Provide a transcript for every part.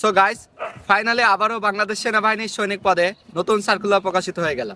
So guys finally আবারও বাংলাদেশ সেনাবাহিনীর সৈনিক পদে নতুন সার্কুলার প্রকাশিত হয়ে গেল।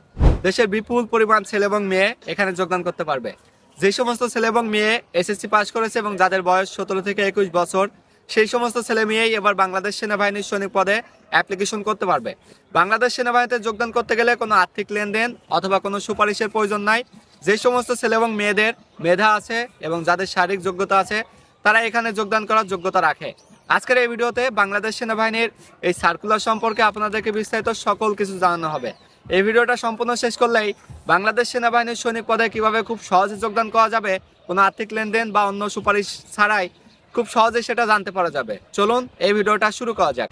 দেশের বিপুল পরিমাণ ছেলে এবং মেয়ে এখানে যোগদান করতে পারবে। যে সমস্ত ছেলে এবং মেয়ে এসএসসি পাস করেছে এবং যাদের বয়স সতেরো থেকে একুশ বছর, সেই সমস্ত ছেলে মেয়েই এবার বাংলাদেশ সেনাবাহিনীর সৈনিক পদে অ্যাপ্লিকেশন করতে পারবে। বাংলাদেশ সেনাবাহিনীতে যোগদান করতে গেলে কোনো আর্থিক লেনদেন অথবা কোনো সুপারিশের প্রয়োজন নাই। যে সমস্ত ছেলে এবং মেয়েদের মেধা আছে এবং যাদের শারীরিক যোগ্যতা আছে, তারা এখানে যোগদান করার যোগ্যতা রাখে। আজকের এই ভিডিওতে বাংলাদেশ সেনাবাহিনীর এই সার্কুলার সম্পর্কে আপনাদেরকে বিস্তারিত সকল কিছু জানানো হবে। এই ভিডিওটা সম্পূর্ণ শেষ করলেই বাংলাদেশ সেনাবাহিনীর সৈনিক পদে কীভাবে খুব সহজে যোগদান করা যাবে, কোনো আর্থিক লেনদেন বা অন্য সুপারিশ ছাড়াই খুব সহজে সেটা জানতে পারা যাবে। চলুন এই ভিডিওটা শুরু করা যাক।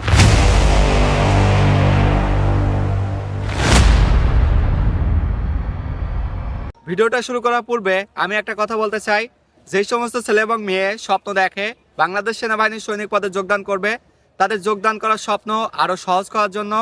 ভিডিওটা শুরু করার পূর্বে আমি একটা কথা বলতে চাই। যেই সমস্ত ছেলে এবং মেয়ে স্বপ্ন দেখে বাংলাদেশ সেনাবাহিনীর সৈনিক পদে যোগদান করবে। তাদের যোগদান করার স্বপ্ন আরও সহজ করার জন্য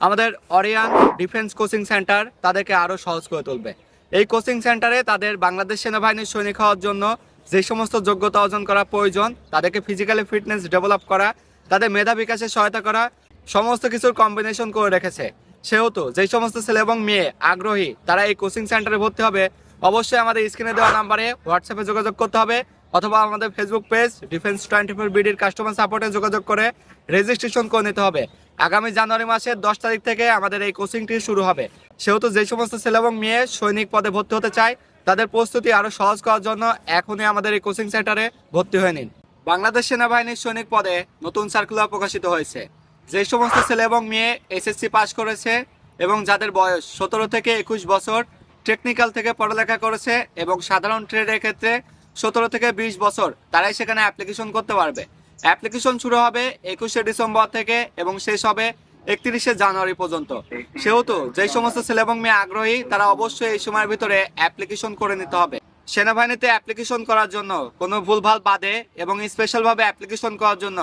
আমাদের অরিয়ান ডিফেন্স কোচিং সেন্টার তাদেরকে আরও সহজ করে তুলবে। এই কোচিং সেন্টারে তাদের বাংলাদেশ সেনাবাহিনীর সৈনিক হওয়ার জন্য যে সমস্ত যোগ্যতা অর্জন করা প্রয়োজন, তাদেরকে ফিজিক্যালি ফিটনেস ডেভেলপ করা, তাদের মেধা বিকাশে সহায়তা করা, সমস্ত কিছুর কম্বিনেশন করে রেখেছে। সেহেতু যেই সমস্ত ছেলে এবং মেয়ে আগ্রহী, তারা এই কোচিং সেন্টারে ভর্তি হবে, অবশ্যই আমাদের স্ক্রিনে দেওয়া নাম্বারে হোয়াটসঅ্যাপে যোগাযোগ করতে হবে। অথবা আমাদের Facebook page Defence twenty four বিডির customer সাপোর্টে যোগাযোগ করে রেজিস্ট্রেশন করে নিতে হবে। আগামী জানুয়ারি মাসের দশ তারিখ থেকে আমাদের এই কোচিংটি শুরু হবে। সেহেতু যে সমস্ত ছেলে এবং মেয়ে সৈনিক পদে ভর্তি হতে চায়, তাদের প্রস্তুতি আরও সহজ করার জন্য এখনই আমাদের এই কোচিং সেন্টারে ভর্তি হয়ে নিন। বাংলাদেশ সেনাবাহিনীর সৈনিক পদে নতুন সার্কুলার প্রকাশিত হয়েছে। যে সমস্ত ছেলে এবং মেয়ে এসএসসি পাস করেছে এবং যাদের বয়স সতেরো থেকে একুশ বছর টেকনিক্যাল থেকে পড়ালেখা করেছে এবং সাধারণ ট্রেডের ক্ষেত্রে সতেরো থেকে বিশ বছর তারাই সেখানে অ্যাপ্লিকেশন করতে পারবে। অ্যাপ্লিকেশন শুরু হবে একুশে ডিসেম্বর থেকে এবং শেষ হবে একত্রিশে জানুয়ারি পর্যন্ত। সেহেতু যেই সমস্ত ছেলে এবং মেয়ে আগ্রহী, তারা অবশ্যই এই সময়ের ভিতরে অ্যাপ্লিকেশন করে নিতে হবে। সেনাবাহিনীতে অ্যাপ্লিকেশন করার জন্য কোনো ভুলভাল বাদে এবং স্পেশালভাবে অ্যাপ্লিকেশন করার জন্য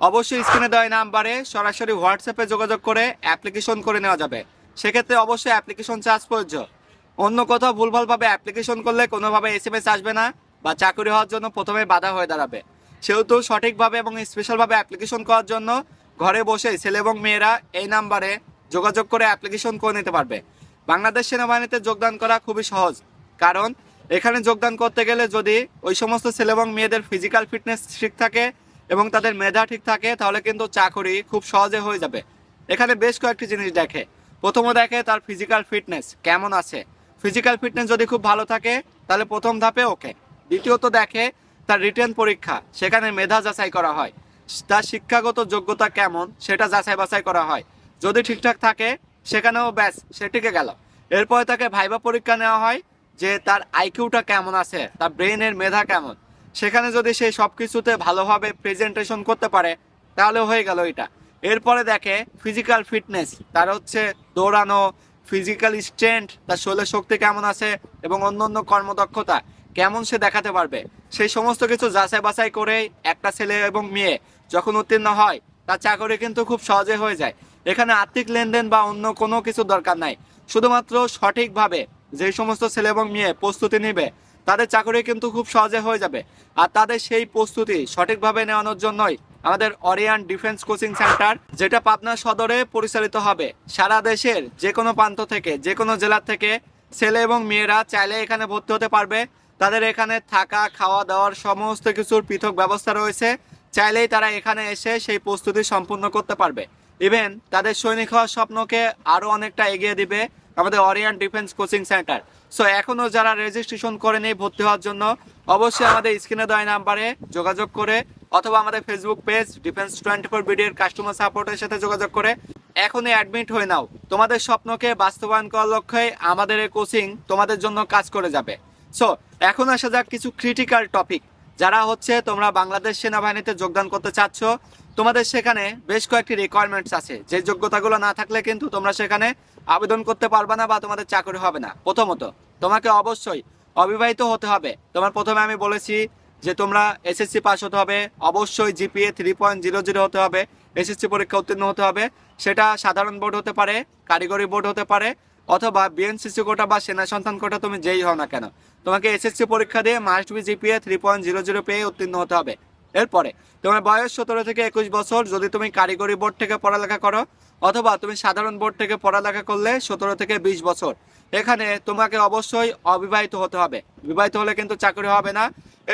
অবশ্যই স্ক্রিনে দেওয়া নাম্বারে সরাসরি হোয়াটসঅ্যাপে যোগাযোগ করে অ্যাপ্লিকেশন করে নেওয়া যাবে। সেক্ষেত্রে অবশ্যই অ্যাপ্লিকেশন চার্জ প্রযোজ্য। অন্য কোথাও ভুলভালভাবে অ্যাপ্লিকেশন করলে কোনোভাবে এস এম এস আসবে না। বা চাকরি হওয়ার জন্য প্রথমে বাধা হয়ে দাঁড়াবে। সেহেতু সঠিকভাবে এবং স্পেশালভাবে অ্যাপ্লিকেশন করার জন্য ঘরে বসে ছেলে এবং মেয়েরা এই নাম্বারে যোগাযোগ করে অ্যাপ্লিকেশন করে নিতে পারবে। বাংলাদেশ সেনাবাহিনীতে যোগদান করা খুবই সহজ। কারণ, এখানে যোগদান করতে গেলে যদি ওই সমস্ত ছেলে এবং মেয়েদের ফিজিক্যাল ফিটনেস ঠিক থাকে এবং তাদের মেধা ঠিক থাকে, তাহলে কিন্তু চাকরি খুব সহজে হয়ে যাবে। এখানে বেশ কয়েকটি জিনিস দেখে। প্রথমে দেখে তার ফিজিক্যাল ফিটনেস কেমন আছে? ফিজিক্যাল ফিটনেস যদি খুব ভালো থাকে, তাহলে প্রথম ধাপে ওকে। দ্বিতীয়ত দেখে তার রিটেন পরীক্ষা, সেখানে মেধা যাচাই করা হয়। তার শিক্ষাগত যোগ্যতা কেমন, সেটা যাচাই বাছাই করা হয়। যদি ঠিকঠাক থাকে, সেখানেও ব্যাস, সে টিকে গেল। এরপরে তাকে ভাইবা পরীক্ষা নেওয়া হয় যে তার আইকিউটা কেমন আছে, তার ব্রেনের মেধা কেমন। সেখানে যদি সে সব কিছুতে ভালোভাবে প্রেজেন্টেশন করতে পারে, তাহলে হয়ে গেল এটা। এরপরে দেখে ফিজিক্যাল ফিটনেস তার হচ্ছে দৌড়ানো ফিজিক্যাল স্ট্রেংথ তার শরীরের শক্তি কেমন আছে এবং অন্য অন্য কর্মদক্ষতা। কেমন সে দেখাতে পারবে? সেই সমস্ত কিছু যাচাই বাছাই করে একটা ছেলে এবং মেয়ে যখন উত্তীর্ণ হয়, তার চাকরি কিন্তু খুব সহজে হয়ে যায়। এখানে আর্থিক লেনদেন বা অন্য কোনো কিছু দরকার নাই। শুধুমাত্র সঠিকভাবে যে সমস্ত ছেলে এবং মেয়ে প্রস্তুতি নেবে, তাদের চাকরি কিন্তু খুব সহজে হয়ে যাবে। আর তাদের সেই প্রস্তুতি সঠিকভাবে নেওয়ানোর জন্যই আমাদের অরিয়ান ডিফেন্স কোচিং সেন্টার, যেটা পাবনা সদরে পরিচালিত হবে। সারা দেশের যে কোনো প্রান্ত থেকে যে কোনো জেলার থেকে ছেলে এবং মেয়েরা চাইলে এখানে ভর্তি হতে পারবে। তাদের এখানে থাকা, খাওয়া দাওয়ার সমস্ত কিছুর পৃথক ব্যবস্থা রয়েছে। চাইলেই তারা এখানে এসে সেই প্রস্তুতি সম্পূর্ণ করতে পারবে। ইভেন তাদের সৈনিক হওয়ার স্বপ্নকে আরও অনেকটা এগিয়ে দিবে আমাদের Orion defence coaching centre so এখনও যারা রেজিস্ট্রেশন করে নেই ভর্তি হওয়ার জন্য, অবশ্যই আমাদের স্ক্রিনে দেওয়া নাম্বারে যোগাযোগ করে, অথবা আমাদের Facebook page Defence twenty four বিডির customer সাপোর্টের সাথে যোগাযোগ করে, এখনই অ্যাডমিট হয়ে নাও। তোমাদের স্বপ্নকে বাস্তবায়ন করার লক্ষ্যে আমাদের এই কোচিং তোমাদের জন্য কাজ করে যাবে। সো এখন আসা যাক কিছু ক্রিটিক্যাল টপিক যারা হচ্ছে তোমরা বাংলাদেশ সেনাবাহিনীতে যোগদান করতে চাচ্ছ, তোমাদের সেখানে বেশ কয়েকটি রিকোয়ারমেন্টস আছে। যে যোগ্যতাগুলো না থাকলে কিন্তু তোমরা সেখানে আবেদন করতে পারবে না বা তোমাদের চাকরি হবে না। প্রথমত, তোমাকে অবশ্যই অবিবাহিত হতে হবে। তোমার প্রথমে আমি বলেছি যে তোমরা এসএসসি পাস হতে হবে, অবশ্যই GPA three point zero zero হতে হবে এসএসসি পরীক্ষা উত্তীর্ণ হতে হবে। সেটা সাধারণ বোর্ড হতে পারে কারিগরি বোর্ড হতে পারে অথবা বিএনসিসি কোটা বা সেনা সন্তান কোটা তুমি যেই হও না কেন, তোমাকে এসএসসি পরীক্ষা দিয়ে must be GPA three point zero zero পেয়ে উত্তীর্ণ হতে হবে। এরপরে, তোমার বয়স সতেরো থেকে একুশ বছর, যদি তুমি কারিগরি বোর্ড থেকে পড়ালেখা করো, অথবা তুমি সাধারণ বোর্ড থেকে পড়ালেখা করলে সতেরো থেকে বিশ বছর, এখানে তোমাকে অবশ্যই অবিবাহিত হতে হবে। বিবাহিত হলে কিন্তু চাকরি হবে না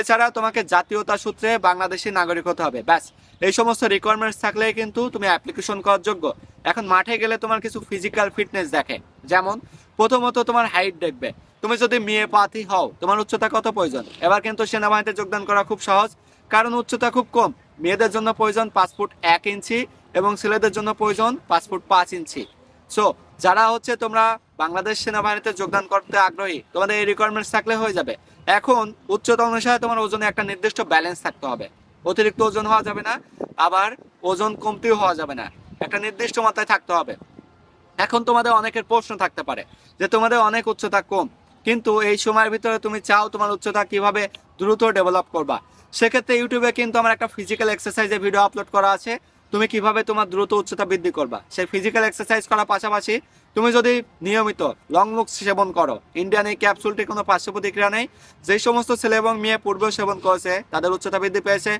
এছাড়া তোমাকে জাতীয়তা সূত্রে বাংলাদেশি নাগরিক হতে হবে। ব্যাস, এই সমস্ত রিকোয়ারমেন্টস থাকলে কিন্তু তুমি অ্যাপ্লিকেশন করার যোগ্য। এখন মাঠে গেলে তোমার কিছু ফিজিক্যাল ফিটনেস দেখে। যেমন, প্রথমত তোমার হাইট দেখবে। তুমি যদি মেয়ে পাতি হও, তোমার উচ্চতা কত প্রয়োজন? এবার কিন্তু সেনাবাহিনীতে যোগদান করা খুব সহজ। কারণ উচ্চতা খুব কম। মেয়েদের জন্য প্রয়োজন পাঁচ ফুট এক ইঞ্চি এবং ছেলেদের জন্য প্রয়োজন পাঁচ ফুট পাঁচ ইঞ্চি। সো যারা হচ্ছে তোমরা বাংলাদেশ সেনাবাহিনীতে যোগদান করতে আগ্রহী, তোমাদের এই রিকোয়ারমেন্টস থাকলে হয়ে যাবে। এখন উচ্চতা অনুসারে তোমার ওজনে একটা নির্দিষ্ট ব্যালেন্স থাকতে হবে। অতিরিক্ত ওজন হওয়া যাবে না, আবার ওজন কমতিও হওয়া যাবে না। একটা নির্দিষ্ট মাত্রায় থাকতে হবে। এখন তোমাদের অনেকের প্রশ্ন থাকতে পারে যে তোমাদের অনেক উচ্চতা কম, কিন্তু এই সময়ের ভিতরে তুমি চাও তোমার উচ্চতা কীভাবে দ্রুত ডেভেলপ করবা? সেক্ষেত্রে ইউটিউবে কিন্তু আমার একটা ফিজিক্যাল এক্সারসাইজের ভিডিও আপলোড করা আছে। তুমি কীভাবে তোমার দ্রুত উচ্চতা বৃদ্ধি করবা? সেই ফিজিক্যাল এক্সারসাইজ করার পাশাপাশি তুমি যদি নিয়মিত লং লুক সেবন করো ইন্ডিয়ান এই ক্যাপসুলটি কোনো পার্শ্ব প্রতিক্রিয়া নেই। যেই সমস্ত ছেলে এবং মেয়ে পূর্বেও সেবন করেছে, তাদের উচ্চতা বৃদ্ধি পেয়েছে।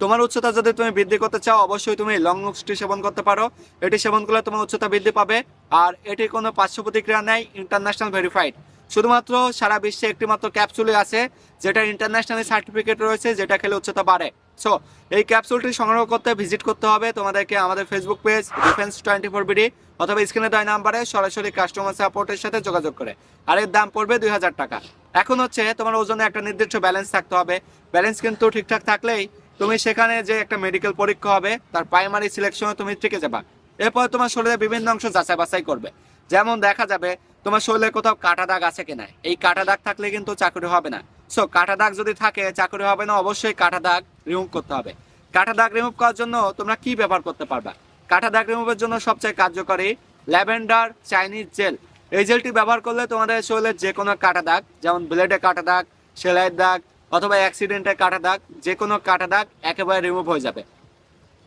তোমার উচ্চতা যদি তুমি বৃদ্ধি করতে চাও, অবশ্যই তুমি লং লুকসটি সেবন করতে পারো। এটি সেবন করলে তোমার উচ্চতা বৃদ্ধি পাবে। আর এটির কোনো পার্শ্ব প্রতিক্রিয়া নেই ইন্টারন্যাশনাল ভেরিফাইড শুধুমাত্র সারা বিশ্বে একটি মাত্র ক্যাপসুলই আছে যেটা ইন্টারন্যাশনাল সার্টিফিকেট রয়েছে, যেটা খেলে উচ্চতা বাড়ে। সো এই ক্যাপসুলটি সংগ্রহ করতে ভিজিট করতে হবে তোমাদেরকে আমাদের Facebook page Defence twenty four BD অথবা স্ক্রিনে দেওয়া নাম্বারে সরাসরি কাস্টমার সাপোর্টের সাথে যোগাযোগ করে। আর এর দাম পড়বে দুই হাজার টাকা। এখন হচ্ছে তোমার ওজনে একটা নির্দিষ্ট ব্যালেন্স থাকতে হবে। ব্যালেন্স কিন্তু ঠিকঠাক থাকলেই তুমি সেখানে যে একটা মেডিকেল পরীক্ষা হবে, তার প্রাইমারি সিলেকশনে তুমি টিকে যাবা। এরপর তোমার শরীরে বিভিন্ন অংশ যাচাই বাছাই করবে। যেমন দেখা যাবে তোমার শরীরে কোথাও কাটা দাগ আছে কিনা? এই কাটা দাগ থাকলে কিন্তু চাকরি হবে না। সো কাটা দাগ যদি থাকে, চাকরি হবে না, অবশ্যই কাটা দাগ রিমুভ করতে হবে। কাটা দাগ রিমুভ করার জন্য তোমরা কি ব্যবহার করতে পারবা? কাটা দাগ রিমুভের জন্য সবচেয়ে কার্যকরী ল্যাভেন্ডার চাইনিজ জেল। এই জেলটি ব্যবহার করলে তোমাদের শরীরের যে কোনো কাটা দাগ, যেমন ব্লেডে কাটা দাগ, সেলাইয়ের দাগ, অথবা অ্যাক্সিডেন্টে কাটা দাগ যে কোনো কাটা দাগ একেবারে রিমুভ হয়ে যাবে।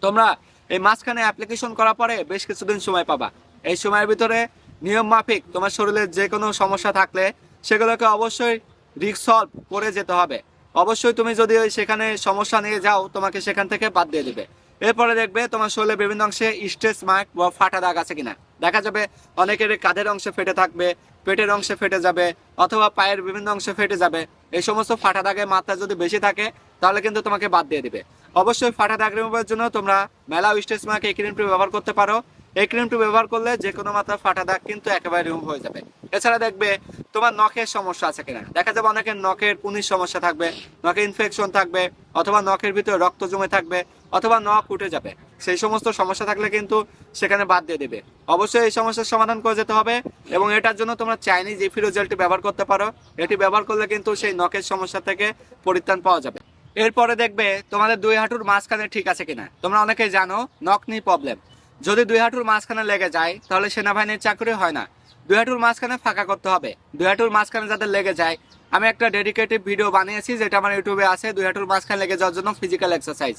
তোমরা এই মাঝখানে অ্যাপ্লিকেশন করার পরে বেশ কিছুদিন সময় পাবা। এই সময়ের ভিতরে নিয়ম মাফিক, তোমার শরীরে যে কোনো সমস্যা থাকলে সেগুলোকে অবশ্যই রিক্স সলভ করে যেতে হবে। অবশ্যই তুমি যদি সেখানে সমস্যা নিয়ে যাও, তোমাকে সেখান থেকে বাদ দিয়ে দেবে। এরপরে দেখবে তোমার শরীরে বিভিন্ন অংশে স্ট্রেস মার্ক বা ফাটা দাগ আছে কিনা। দেখা যাবে অনেকের কাঁধের অংশে ফেটে থাকবে, পেটের অংশে ফেটে যাবে, অথবা পায়ের বিভিন্ন অংশে ফেটে যাবে। এই সমস্ত ফাটা দাগের মাত্রা যদি বেশি থাকে, তাহলে কিন্তু তোমাকে বাদ দিয়ে দিবে। অবশ্যই ফাটা দাগ রিমুভের জন্য তোমরা মেলা স্টেজ মার্ক এই ক্রিমটি ব্যবহার করতে পারো। এই ক্রিমটি ব্যবহার করলে যে কোনো মাত্রা ফাটা দাগ কিন্তু একেবারে রিমুভ হয়ে যাবে। এছাড়া দেখবে তোমার নখের সমস্যা আছে কিনা। দেখা যাবে অনেকের নখের পুনির সমস্যা থাকবে, নখে ইনফেকশন থাকবে, অথবা নখের ভিতরে রক্ত জমে থাকবে, অথবা নখ উঠে যাবে। সেই সমস্ত সমস্যা থাকলে কিন্তু সেখানে বাদ দিয়ে দেবে। অবশ্যই এই সমস্যার সমাধান করে যেতে হবে এবং এটার জন্য তোমরা চাইনিজ ইফিরো জেলটি ব্যবহার করতে পারো। এটি ব্যবহার করলে কিন্তু সেই নখের সমস্যা থেকে পরিত্রাণ পাওয়া যাবে। এরপরে দেখবে তোমাদের দুই হাঁটুর মাঝখানে ঠিক আছে কিনা। তোমরা অনেকেই জানো, নখ নি প্রবলেম যদি দুই হাঁটুর মাঝখানে লেগে যায়, তাহলে সেনাবাহিনীর চাকরি হয় না। দুই হাঁটুর মাঝখানে ফাঁকা করতে হবে। দুই হাঁটুর মাঝখানে যাদের লেগে যায়, আমি একটা ডেডিকেটেড ভিডিও বানিয়েছি, যেটা আমার ইউটিউবে আছে, দুই হাঁটুর মাঝখানে লেগে যাওয়ার জন্য ফিজিক্যাল এক্সারসাইজ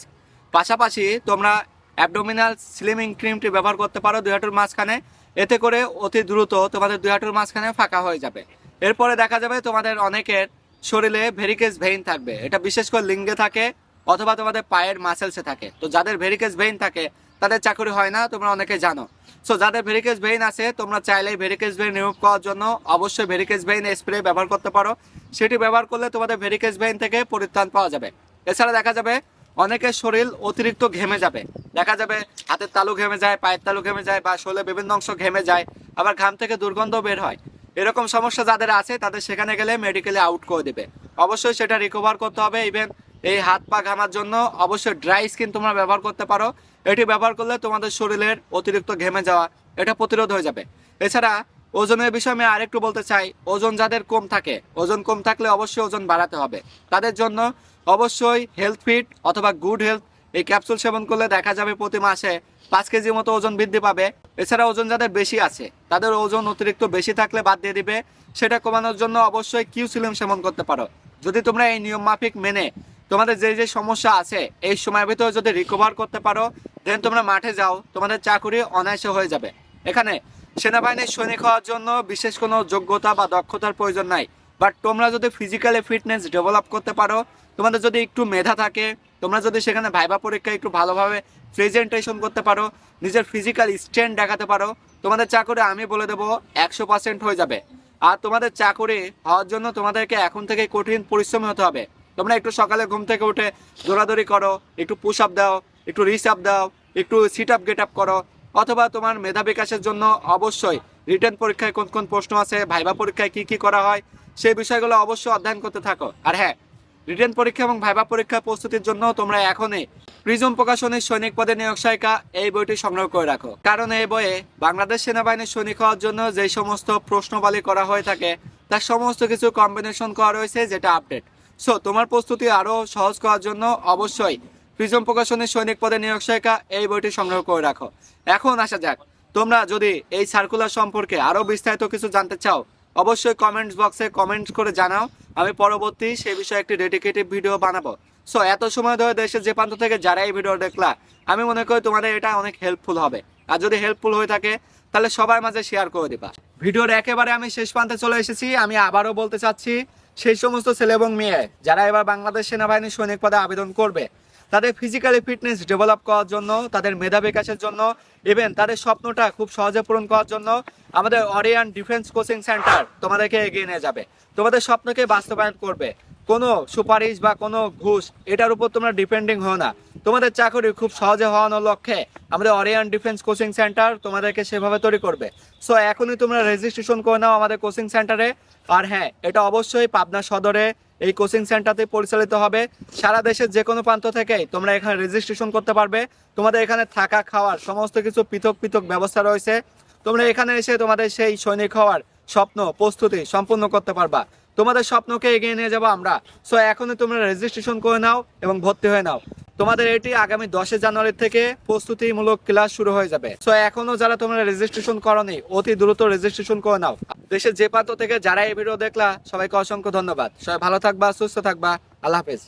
পাশাপাশি তোমরা অ্যাবডোমিনাল স্লিমিং ক্রিমটি ব্যবহার করতে পারো দুই হাঁটুর মাঝখানে। এতে করে অতি দ্রুত তোমাদের দুই হাঁটুর মাঝখানে ফাঁকা হয়ে যাবে। এরপরে দেখা যাবে তোমাদের অনেকের শরীরে ভেরিকেজ ভেইন থাকবে। এটা বিশেষ করে লিঙ্গে থাকে অথবা তোমাদের পায়ের মাসেলসে থাকে। তো যাদের ভেরিকেজ ভেইন থাকে তাদের চাকরি হয় না, তোমরা অনেকে জানো। সো যাদের ভেরিকেজ ভেইন আছে, তোমরা চাইলেই ভেরিকেজ ভেইন রিমুভ করার জন্য অবশ্যই ভেরিকেজ ভেইন স্প্রে ব্যবহার করতে পারো। সেটি ব্যবহার করলে তোমাদের ভেরিকেজ ভেইন থেকে পরিত্রাণ পাওয়া যাবে। এছাড়া দেখা যাবে, অনেকের শরীর অতিরিক্ত ঘেমে যাবে। দেখা যাবে, হাতের তালু ঘেমে যায়, পায়ের তালু ঘেমে যায়, বা শরীরের বিভিন্ন অংশ ঘেমে যায়, আবার ঘাম থেকে দুর্গন্ধ বের হয়। এরকম সমস্যা যাদের আছে, তাদের সেখানে গেলে মেডিকেলে আউট করে দেবে। অবশ্যই সেটা রিকভার করতে হবে ইভেন এই হাত পা ঘামার জন্য অবশ্যই ড্রাই স্কিন তোমরা ব্যবহার করতে পারো। এটি ব্যবহার করলে তোমাদের শরীরের অতিরিক্ত ঘেমে যাওয়া, এটা প্রতিরোধ হয়ে যাবে। এছাড়া ওজনের বিষয়ে আমি আরেকটু বলতে চাই, ওজন যাদের কম থাকে, ওজন কম থাকলে অবশ্যই ওজন বাড়াতে হবে। তাদের জন্য অবশ্যই হেলথ ফিট অথবা গুড হেলথ এই ক্যাপসুল সেবন করলে দেখা যাবে প্রতি মাসে পাঁচ কেজির মতো ওজন বৃদ্ধি পাবে। এছাড়া ওজন যাদের বেশি আছে, তাদের ওজন অতিরিক্ত বেশি থাকলে বাদ দিয়ে দিবে। সেটা কমানোর জন্য অবশ্যই কিউ সিলিম সেবন করতে পারো। যদি তোমরা এই নিয়ম মাফিক মেনে তোমাদের যে যে সমস্যা আছে, এই সময়ের ভিতরে যদি রিকভার করতে পারো দেন তোমরা মাঠে যাও, তোমাদের চাকুরি অনায়াসে হয়ে যাবে। এখানে সেনাবাহিনীর সৈনিক হওয়ার জন্য বিশেষ কোনো যোগ্যতা বা দক্ষতার প্রয়োজন নাই। বাট তোমরা যদি ফিজিক্যালি ফিটনেস ডেভেলপ করতে পারো, তোমাদের যদি একটু মেধা থাকে, তোমরা যদি সেখানে ভাইবা পরীক্ষা একটু ভালোভাবে প্রেজেন্টেশন করতে পারো, নিজের ফিজিক্যাল স্ট্রেন্থ দেখাতে পারো, তোমাদের চাকরি আমি বলে দেবো একশো পার্সেন্ট হয়ে যাবে। আর তোমাদের চাকরি হওয়ার জন্য তোমাদেরকে এখন থেকে কঠিন পরিশ্রম হতে হবে। তোমরা একটু সকালে ঘুম থেকে উঠে দৌড়াদৌড়ি করো, একটু পুশ আপ দাও, একটু রিস আপ দাও, একটু সিট আপ গেট আপ করো। অথবা তোমার মেধা বিকাশের জন্য অবশ্যই রিটার্ন পরীক্ষায় কোন কোন প্রশ্ন আছে ভাইবা পরীক্ষায় কি কি করা হয়, সেই বিষয়গুলো অবশ্যই অধ্যয়ন করতে থাকো। আর হ্যাঁ রিটার্ন পরীক্ষা এবং ভাইবা পরীক্ষা প্রস্তুতির জন্য তোমরা এখনই প্রিজম প্রকাশনের সৈনিক পদে নিয়োগ সহায়িকা এই বইটি সংগ্রহ করে রাখো। কারণ এই বইয়ে বাংলাদেশ সেনাবাহিনীর সৈনিক হওয়ার জন্য যে সমস্ত প্রশ্নবালি করা হয়ে থাকে, তার সমস্ত কিছু কম্বিনেশন করা রয়েছে যেটা আপডেট সো তোমার প্রস্তুতি আরও সহজ করার জন্য অবশ্যই প্রিজম প্রকাশনের সৈনিক পদে নিয়োগ সহায়িকা এই বইটি সংগ্রহ করে রাখো। এখন আসা যাক, তোমরা যদি এই সার্কুলার সম্পর্কে আরও বিস্তারিত কিছু জানতে চাও, অবশ্যই কমেন্টস বক্সে কমেন্ট করে জানাও। আমি পরবর্তী সে বিষয়ে একটি ডেডিকেটেড ভিডিও বানাবো। সো এত সময় ধরে দেশের যে প্রান্ত থেকে যারা এই ভিডিও দেখলা, আমি মনে করি তোমাদের এটা অনেক হেল্পফুল হবে। আর যদি হেল্পফুল হয়ে থাকে, তাহলে সবার মাঝে শেয়ার করে দিবা। ভিডিওর একেবারে আমি শেষ প্রান্তে চলে এসেছি, আমি আবারও বলতে চাচ্ছি সেই সমস্ত ছেলে এবং মেয়ে যারা এবার বাংলাদেশ সেনাবাহিনীর সৈনিক পদে আবেদন করবে, তাদের ফিজিক্যালি ফিটনেস ডেভেলপ করার জন্য, তাদের মেধা বিকাশের জন্য ইভেন তাদের স্বপ্নটা খুব সহজে পূরণ করার জন্য আমাদের অরিয়ান ডিফেন্স কোচিং সেন্টার তোমাদেরকে এগিয়ে নিয়ে যাবে। তোমাদের স্বপ্নকে বাস্তবায়ন করবে। কোনো সুপারিশ বা কোনো ঘুষ, এটার উপর তোমরা ডিপেন্ডিং হও না। তোমাদের চাকরি খুব সহজে হওয়ানোর লক্ষ্যে আমাদের অরিয়ান ডিফেন্স কোচিং সেন্টার তোমাদেরকে সেভাবে তৈরি করবে। সো এখনই তোমরা রেজিস্ট্রেশন করে নাও আমাদের কোচিং সেন্টারে আর হ্যাঁ এটা অবশ্যই পাবনা সদরে এই কোচিং সেন্টারতে পরিচালিত হবে। সারা দেশের যে কোনো প্রান্ত থেকে তোমরা এখানে রেজিস্ট্রেশন করতে পারবে। তোমাদের এখানে থাকা, খাওয়ার সমস্ত কিছু পৃথক পৃথক ব্যবস্থা রয়েছে। তোমরা এখানে এসে তোমাদের সেই সৈনিক হওয়ার স্বপ্ন, প্রস্তুতি সম্পূর্ণ করতে পারবা। তোমাদের স্বপ্নকে এগিয়ে নিয়ে যাব আমরা। সো এখনই তোমরা রেজিস্ট্রেশন করে নাও এবং ভর্তি হয়ে নাও। তোমাদের এটি আগামী দশে জানুয়ারি থেকে প্রস্তুতিমূলক ক্লাস শুরু হয়ে যাবে। সো এখনও যারা তোমরা রেজিস্ট্রেশন করনি, অতি দ্রুত রেজিস্ট্রেশন করে নাও। দেশের যে প্রান্ত থেকে যারা এই ভিডিও দেখলা, সবাইকে অসংখ্য ধন্যবাদ। সবাই ভালো থাকবা, সুস্থ থাকবা। আল্লাহ হাফেজ।